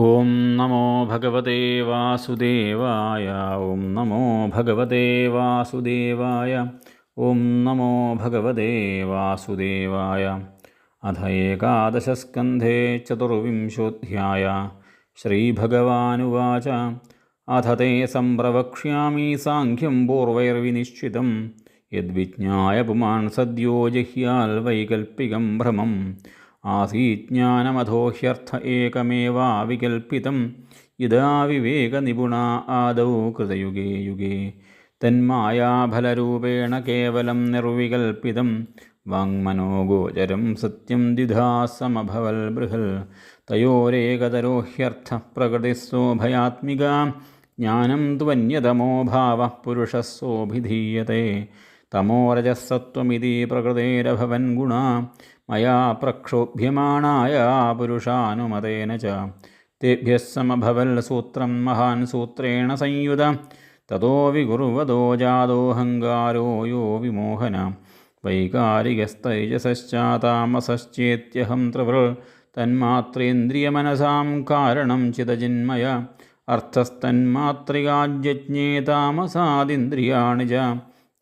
ഓം നമോ ഭഗവതേ വാസുദേവായ ഓം നമോ ഭഗവതേ വാസുദേവായ ഓം നമോ ഭഗവതേ വാസുദേവായ. അധ ഏകാദശസ്കന്ധേ ചതുർവിംശോധ്യായ ശ്രീഭഗവാനുവാച അധ തേ സംപ്രവക്ഷ്യാമി സാഖ്യം പൂർവൈർവിനിശ്ചിതം യദ്വിജ്ഞായ പുമാൻ സദ്യോ ജഹ്യാൽ വൈകൽപ്പികം ഭ്രമം. ആസീജ്ഞാനമധോ ഹ്യർത്ഥ ഏകമേവാവികൽപ്പിതം യഥാ വിവേകനിപുണ ആദൗ കൃതയുഗേ യുഗേ. തന്മായാഫലരൂപേണ കേവലം നിർവികൽപ്പിതം വാങ്മനോഗോചരം സത്യം ദ്വിധാ സമഭവൽ ബൃഹൽ. തയോരേകതരോ ഹ്യർത്ഥ പ്രകൃതിസ്സോഭയാത്മിക ജ്ഞാനം ത്വന്യതമോ ഭാവ പുരുഷസ്സോഭിധീയത്തെ തമോരജസത്വമിതി പ്രകൃതേരഭവൻ ഗുണ മയാ പ്രക്ഷോഭ്യമാണായ പുരുഷാനുമതേന ച. തേഭ്യः സമഭവൽ സൂത്രം മഹാൻ സൂത്രേണ സംയുത തതോ വികുർവതോ ജാതോഹങ്കാരോ യോ വിമോഹന. വൈകാരികസ്തൈജസശ്ചാതാമസശ്ചേത്യഹം ത്രിവൃ തന്മാത്രേന്ദ്രിയമനസാം കാരണം ചിതജിന്മയ അർത്ഥസ്തന്മാത്രികാജ്ഞേതാമസാദിന്ദ്രിയാണി ച.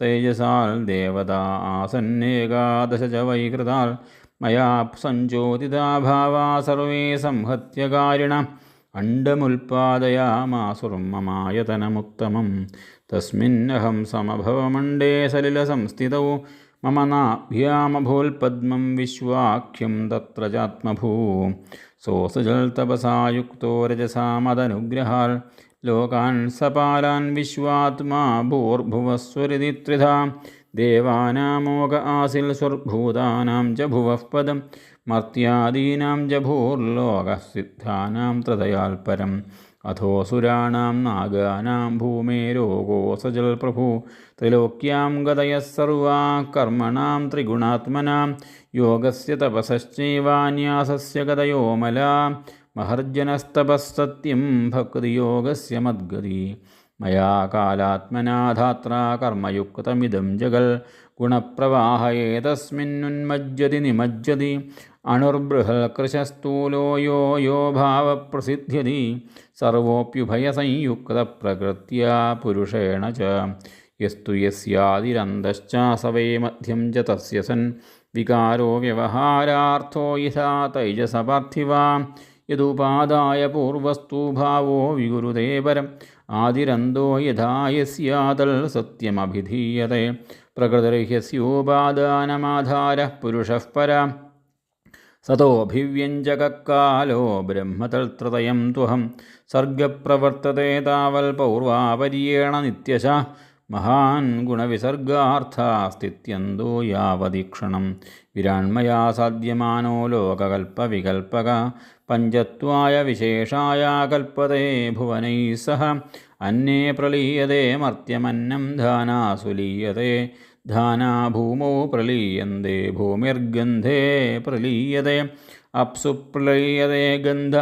തേജസാൽ ദേവത ആസന്നേകാദശ ച വൈകൃതാൽ മയാ സഞ്ചോദിതാഭാവാ സർവേ സംഹത്യകാരിണ. അണ്ഡമുൽപാദയാമാസുർമമായതനമുത്തമം തസ്മിന്നഹം സമഭവമണ്ഡേ സലിലസംസ്ഥിതൗ. മമ നാഭ്യാമഭൂൽപദ്മം വിശ്വാഖ്യം തത്ര ചാത്മഭൂ. സോസജൽതപസായുക്തോ രജസാമതനുഗ്രഹാൽ ലോകാൻ സപാലാൻ വിശ്വാത്മാ ഭൂർഭുവസ്വരിതി ത്രിധാ. ദേവാനാമോക ആസിൽ സ്വർഭൂതാനാം ച ഭുവഃ പദം. മർത്യാദീനാം ച ഭൂർലോകസിദ്ധാനാം ത്രതയാൽ പരം. അധോസുരാണാം നാഗാനാം ഭൂമേരോഗോസജൽ പ്രഭു. ത്രിലോക്യാം ഗതയ സർവാ കർമ്മണാം ത്രിഗുണാത്മനാം. യോഗസ്യ തപസശ്ചൈവാന്യാസസ്യ ഗതയോ महर्जनस्तपःसत्यं भक्तियोगस्य मद्गति। मया कालात्मना धात्रा कर्मयुक्तमिदं जगल् गुणप्रवाह एतस्मिन्नुन्मज्जति निमज्जति। अणुर्बृहल्कृशस्थूलो यो यो भावप्रसिद्ध्यति। सर्वोऽप्युभयसंयुक्तप्रकृत्या पुरुषेण च। यस्तु यस्यादिरन्धश्च स वै मध्यं च तस्य सन्। विकारो व्यवहारार्थो यथा तैजसपार्थिवा। ഭാവോ വിഗുരുതേ പരം ആദിരന്തോ യഥാ യസ്യാതൽ സത്യമഭിധീയത്തെ പ്രകൃതിർഹ്യസ്യോപാദാനമാധാര പുരുഷഃ സതോഭിവ്യഞ്ജകാലോ സതോഭിവ്യഞ്ജകക്കാലോ ബ്രഹ്മതൽത്രതയം ത്വഹം. സർഗപ്രവർത്തതേ താവൽ പൗർവാപര്യേണ നിത്യശ. മഹാൻ ഗുണവിസർഗാർത്ഥാസ്തിത്യന്തോ യാവതീക്ഷണം. വിരാൺമയാ സാധ്യമാനോ ലോകകൽപ്പവികൽപ്പക. പഞ്ചത്വായ വിശേഷായ കൽപ്പതേ ഭുവനൈ സഹ. അന്നേ പ്രളീയതേ മർത്യമന്നം ധാനാസുലീയതേ. ധാനാ ഭൂമോ പ്രളീയന്തേ ഭൂമിർഗന്ധേ പ്രളീയതേ അപ്സു പ്രളീയതേ ഗന്ധ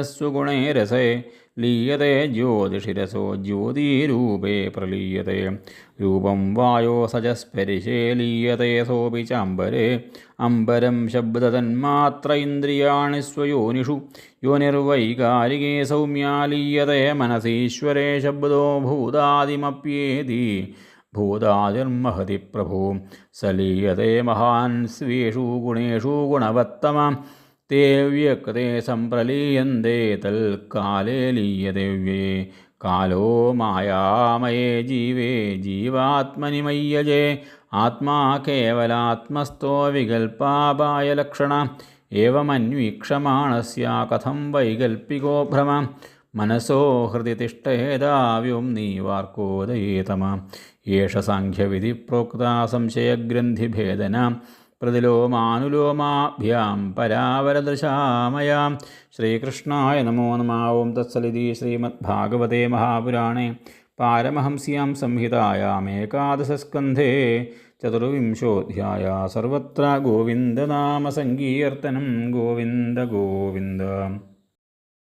സുഗുണേ രസേ. ലീയതേ ജ്യോതിഷിരസോ ജ്യോതിരൂപേ പ്രലീയതേ. രൂപം വായോ സജസ്പരിശേ ലീയതേ സോപി ചാമ്പരെ അംബരം ശബ്ദതന്മാത്ര ഇന്ദ്രിയാണി സ്വയോനിഷു. യോനിർവൈകാരികേ സൗമ്യാ ലീയത്തെ മനസീശ്വരേ ശബ്ദോ ഭൂതാദിമപ്യേതി. ഭൂതാതിർമഹതി പ്രഭു. സലീയതേ മഹാൻ സ്വേഷു ഗുണേഷു ഗുണവത്തമ. തേ വ്യക്തേ സംപ്രലീയന്തേ തൽക്കാലേ ലീയദേവ്യേ കാലോ മായാമയേ ജീവേ ജീവാത്മനി മയ്യജേ. ആത്മാ കേവലാത്മസ്ഥോ വികൽപ്പാപായ ലക്ഷണ. ഏവമന്വീക്ഷമാണസ്യ കഥം വൈകൽപ്പികോ ഭ്രമ. മനസോ ഹൃദി തിഷ്ഠേതാവ്യം നീവാർക്കോദയേതമ ഏഷ സാഖ്യവിധി പ്രോക്ത സംശയഗ്രന്ഥിഭേദന പ്രതിലോമാനുലോമാഭ്യാം പരാവരദൃശാമയാം. ശ്രീകൃഷ്ണായ നമോ നമ. ഓം തത്സലിതി ശ്രീമദ്ഭാഗവതേ മഹാപുരാണേ. പാരമഹംസ്യാം സംഹിതായാമേകാദശസ്കന്ധേ ചതുർവിംശോധ്യായ സർവത്ര ഗോവിന്ദനാമസങ്കീർത്തനം ഗോവിന്ദ ഗോവിന്ദ.